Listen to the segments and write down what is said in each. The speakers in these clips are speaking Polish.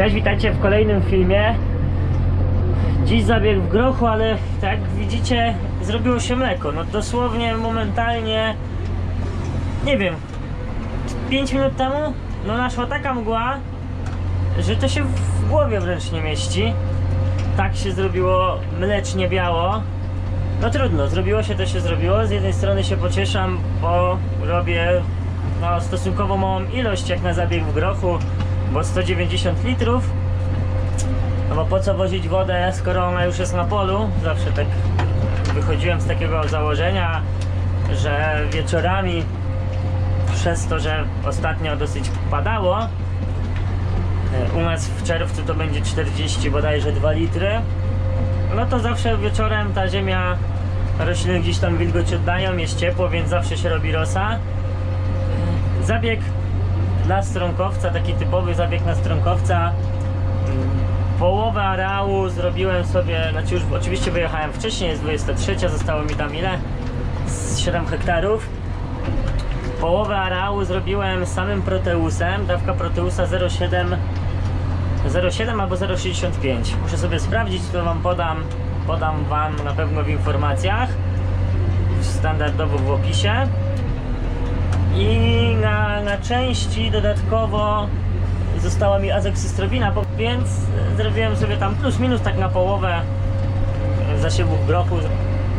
Cześć, witajcie w kolejnym filmie. Dziś zabieg w grochu, ale tak jak widzicie, zrobiło się mleko. No dosłownie, momentalnie, nie wiem, 5 minut temu, no naszła taka mgła, że to się w głowie wręcz nie mieści. Tak się zrobiło mlecznie biało. No trudno, zrobiło się to się zrobiło. Z jednej strony się pocieszam, bo robię no, stosunkowo małą ilość jak na zabieg w grochu, bo 190 litrów. No bo po co wozić wodę, skoro ona już jest na polu? Zawsze tak wychodziłem z takiego założenia, że wieczorami przez to, że ostatnio dosyć padało, e, u nas w czerwcu to będzie 40 bodajże 2 litry, no to zawsze wieczorem ta ziemia, rośliny gdzieś tam wilgoć oddają, jest ciepło, więc zawsze się robi rosa. Zabieg dla stronkowca, taki typowy zabieg na stronkowca. Połowę areału zrobiłem sobie, znaczy już oczywiście wyjechałem wcześniej, jest 23, zostało mi tam ile? Z 7 hektarów. Połowę areału zrobiłem samym Proteusem, dawka Proteusa 0,7 0,7 albo 0,65. Muszę sobie sprawdzić, to wam podam, podam wam na pewno w informacjach, standardowo w opisie. I na, na części dodatkowo została mi azoksystrobina, po- więc zrobiłem sobie tam plus minus tak na połowę zasiewów grochu.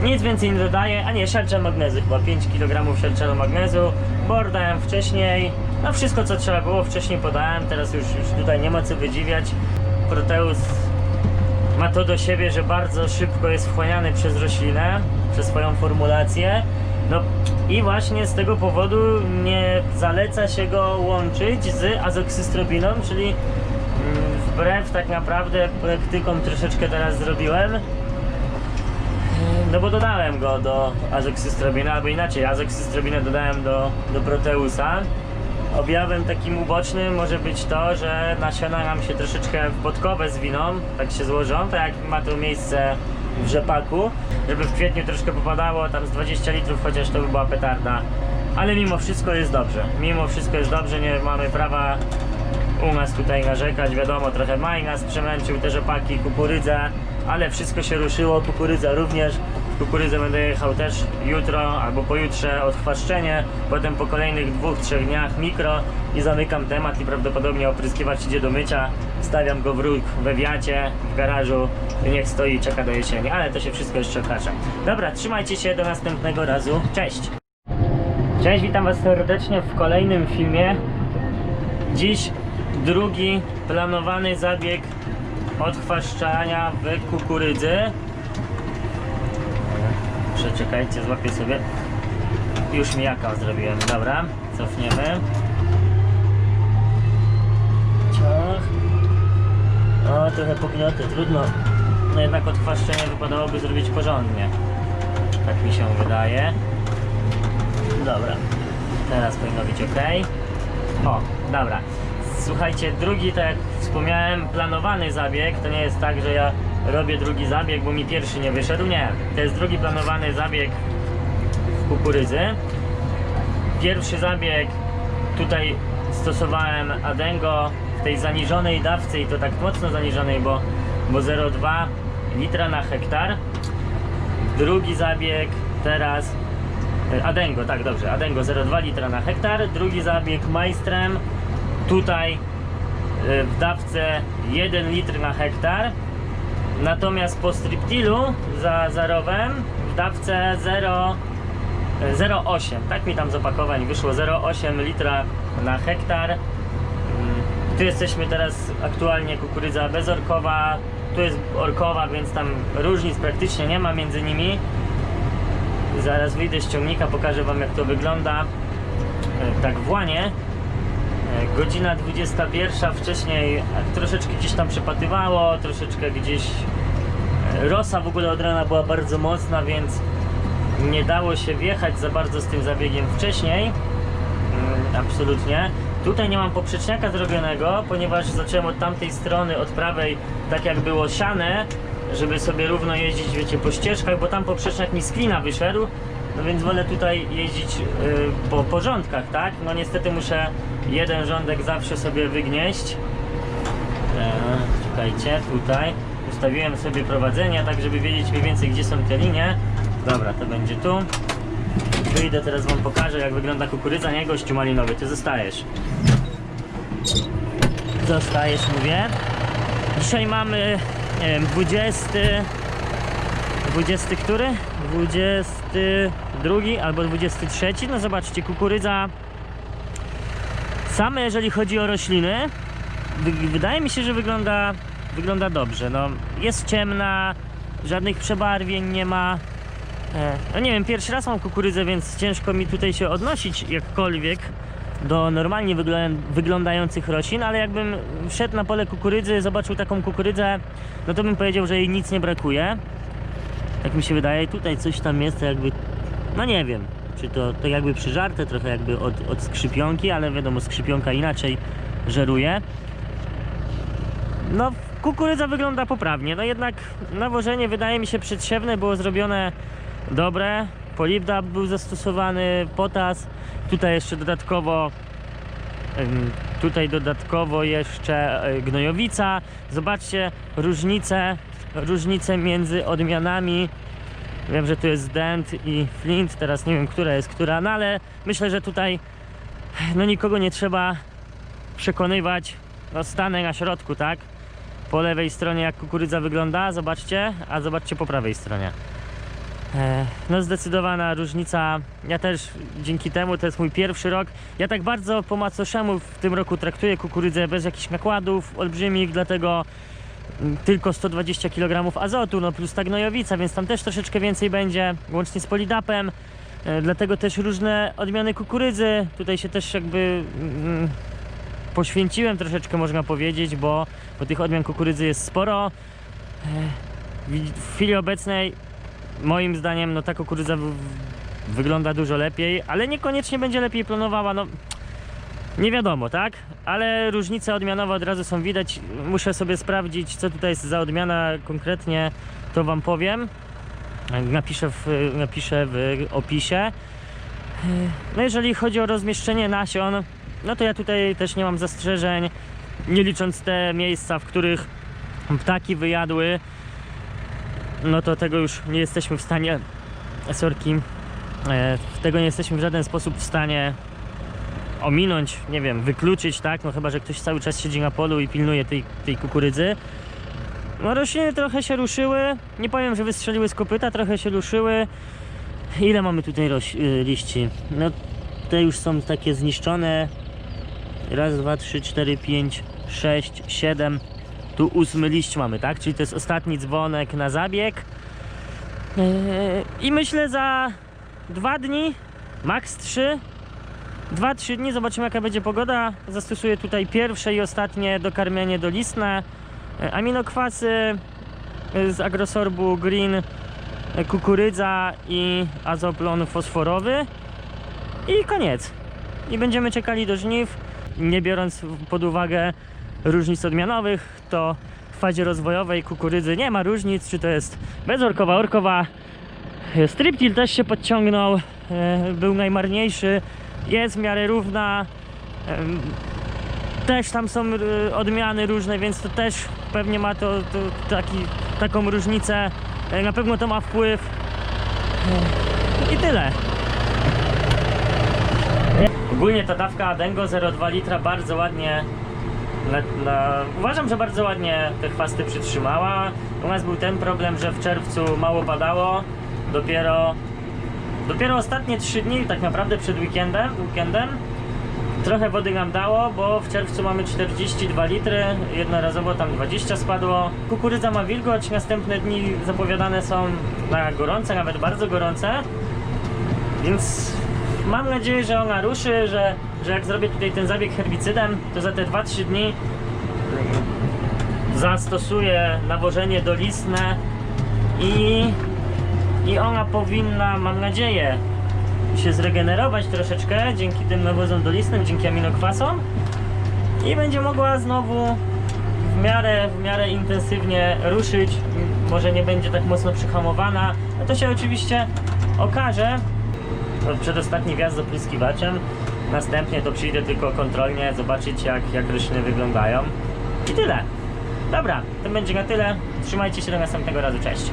Nic więcej nie dodaję, a nie, siarczan magnezu chyba 5 kg siarczanu magnezu. Bor dałem wcześniej, no wszystko co trzeba było wcześniej podałem, teraz już, już tutaj nie ma co wydziwiać. Proteus ma to do siebie, że bardzo szybko jest wchłaniany przez roślinę, przez swoją formulację. No i właśnie z tego powodu nie zaleca się go łączyć z azoksystrobiną, czyli mm, wbrew tak naprawdę praktykom troszeczkę teraz zrobiłem. No bo dodałem go do azoksystrobiny, albo inaczej, azoksystrobinę dodałem do, do Proteusa. Objawem takim ubocznym może być to, że nasiona nam się troszeczkę w podkowę zwiną, tak się złożą, tak jak ma to miejsce w rzepaku. Żeby w kwietniu troszkę popadało, tam z 20 litrów, chociaż to by była petarda. Ale mimo wszystko jest dobrze. Mimo wszystko jest dobrze, nie mamy prawa u nas tutaj narzekać. Wiadomo, trochę maj nas przemęczył, te rzepaki, kukurydza, ale wszystko się ruszyło, kukurydza również. Kukurydzę będę jechał też jutro albo pojutrze odchwaszczenie, potem po kolejnych dwóch, trzech dniach mikro i zamykam temat i prawdopodobnie opryskiwacz idzie do mycia. Stawiam go w róg we wiacie, w garażu, niech stoi i czeka do jesieni, ale to się wszystko jeszcze okaże. Dobra, trzymajcie się, do następnego razu, cześć! Cześć, witam Was serdecznie w kolejnym filmie. Dziś drugi planowany zabieg odchwaszczania w kukurydzy. Przeczekajcie, złapię sobie. Już mijaka zrobiłem, dobra. Cofniemy. Ciach. O, trochę pogniotę, trudno. No jednak odchwaszczenie wypadałoby zrobić porządnie. Tak mi się wydaje. Dobra. Teraz powinno być ok. O, dobra. Słuchajcie, drugi, tak jak wspomniałem, planowany zabieg. To nie jest tak, że ja robię drugi zabieg, bo mi pierwszy nie wyszedł. Nie. To jest drugi planowany zabieg w kukurydzy. Pierwszy zabieg tutaj stosowałem Adengo tej zaniżonej dawce i to tak mocno zaniżonej, bo, bo 0,2 litra na hektar. Drugi zabieg teraz e, Adengo, tak dobrze, Adengo 0,2 litra na hektar. Drugi zabieg Majstrem tutaj e, w dawce 1 litr na hektar. Natomiast po striptilu za zarowem w dawce 0 e, 0,8, tak mi tam z opakowań wyszło 0,8 litra na hektar. Tu jesteśmy teraz aktualnie kukurydza bezorkowa, tu jest orkowa, więc tam różnic praktycznie nie ma między nimi. Zaraz wyjdę z ciągnika, pokażę Wam jak to wygląda e, tak w łanie. E, Godzina 21, wcześniej troszeczkę gdzieś tam przepatywało, troszeczkę gdzieś e, rosa w ogóle od rana była bardzo mocna, więc nie dało się wjechać za bardzo z tym zabiegiem wcześniej. Mm, Absolutnie. Tutaj nie mam poprzeczniaka zrobionego, ponieważ zacząłem od tamtej strony, od prawej, tak jak było siane, żeby sobie równo jeździć, wiecie, po ścieżkach, bo tam poprzeczniak mi z klina wyszedł, no więc wolę tutaj jeździć y, po porządkach, tak? No niestety muszę jeden rządek zawsze sobie wygnieść, E, czekajcie, tutaj ustawiłem sobie prowadzenie, tak żeby wiedzieć mniej więcej gdzie są te linie. Dobra, to będzie tu. Wyjdę, teraz wam pokażę jak wygląda kukurydza, nie gościu malinowy, ty zostajesz. Zostajesz, mówię. Dzisiaj mamy, nie wiem, 20... 20 który? 22 albo 23. No zobaczcie, kukurydza. Same jeżeli chodzi o rośliny, wy- wydaje mi się, że wygląda, wygląda dobrze. No, jest ciemna, żadnych przebarwień nie ma. E, No nie wiem, pierwszy raz mam kukurydzę, więc ciężko mi tutaj się odnosić jakkolwiek do normalnie wyglą- wyglądających roślin, ale jakbym wszedł na pole kukurydzy, zobaczył taką kukurydzę, no to bym powiedział, że jej nic nie brakuje. Tak mi się wydaje, tutaj coś tam jest, jakby, no nie wiem, czy to, to jakby przyżarte trochę jakby od, od skrzypionki, ale wiadomo, skrzypionka inaczej żeruje. No, kukurydza wygląda poprawnie, no jednak nawożenie wydaje mi się przedsiewne było zrobione dobre, polibdap był zastosowany, potas, tutaj jeszcze dodatkowo Tutaj dodatkowo jeszcze e, gnojowica. Zobaczcie różnicę, różnicę między odmianami. Wiem, że tu jest Dent i Flint, teraz nie wiem, która jest która, no ale myślę, że tutaj no nikogo nie trzeba przekonywać. No stanę na środku, tak? Po lewej stronie jak kukurydza wygląda, zobaczcie, a zobaczcie po prawej stronie. E, No zdecydowana różnica. Ja też dzięki temu, to jest mój pierwszy rok. Ja tak bardzo po macoszemu w tym roku traktuję kukurydzę bez jakichś nakładów olbrzymich, dlatego mm, tylko 120 kg azotu, no plus ta gnojowica, więc tam też troszeczkę więcej będzie, łącznie z polidapem. E, Dlatego też różne odmiany kukurydzy. Tutaj się też jakby mm, poświęciłem troszeczkę, można powiedzieć, bo, bo tych odmian kukurydzy jest sporo. E, w- W chwili obecnej moim zdaniem no ta kukurydza wygląda dużo lepiej, ale niekoniecznie będzie lepiej plonowała, no nie wiadomo, tak? Ale różnice odmianowe od razu są widać. Muszę sobie sprawdzić, co tutaj jest za odmiana konkretnie, to wam powiem. Napiszę w, napiszę w opisie. No jeżeli chodzi o rozmieszczenie nasion, no to ja tutaj też nie mam zastrzeżeń, nie licząc te miejsca, w których ptaki wyjadły, no to tego już nie jesteśmy w stanie, sorki, e, tego nie jesteśmy w żaden sposób w stanie ominąć, nie wiem, wykluczyć, tak, no chyba, że ktoś cały czas siedzi na polu i pilnuje tej, tej kukurydzy. No rośliny trochę się ruszyły, nie powiem, że wystrzeliły z kopyta, trochę się ruszyły. Ile mamy tutaj y, liści? No te już są takie zniszczone. Raz, dwa, trzy, cztery, pięć, sześć, siedem. Tu ósmy liść mamy, tak? Czyli to jest ostatni dzwonek na zabieg. Yy, I myślę za dwa dni, maks trzy, dwa, trzy dni, zobaczymy jaka będzie pogoda. Zastosuję tutaj pierwsze i ostatnie dokarmienie dolistne. Yy, Aminokwasy yy, z agrosorbu green, kukurydza i azoplon fosforowy. I koniec. I będziemy czekali do żniw, nie biorąc pod uwagę różnic odmianowych, to w fazie rozwojowej kukurydzy nie ma różnic, czy to jest bezorkowa, orkowa. Striptil też się podciągnął, e, był najmarniejszy, jest w miarę równa. Też tam są e, odmiany różne, więc to też pewnie ma to, to taki, taką różnicę. E, Na pewno to ma wpływ. I tyle. Ogólnie ta dawka Adengo 0,2 litra bardzo ładnie na, na, uważam, że bardzo ładnie te chwasty przytrzymała. U nas był ten problem, że w czerwcu mało padało. Dopiero, dopiero ostatnie 3 dni, tak naprawdę przed weekendem, weekendem trochę wody nam dało, bo w czerwcu mamy 42 litry, jednorazowo tam 20 spadło. Kukurydza ma wilgoć, następne dni zapowiadane są na gorące, nawet bardzo gorące. Więc mam nadzieję, że ona ruszy, że, że jak zrobię tutaj ten zabieg herbicydem, to za te 2-3 dni zastosuję nawożenie dolistne i, i ona powinna, mam nadzieję, się zregenerować troszeczkę dzięki tym nawozom dolistnym, dzięki aminokwasom i będzie mogła znowu w miarę, w miarę intensywnie ruszyć. Może nie będzie tak mocno przyhamowana. No to się oczywiście okaże. Przedostatni wjazd z opryskiwaczem. Następnie to przyjdę tylko kontrolnie zobaczyć jak, jak rośliny wyglądają. I tyle. Dobra, to będzie na tyle. Trzymajcie się do następnego razu. Cześć.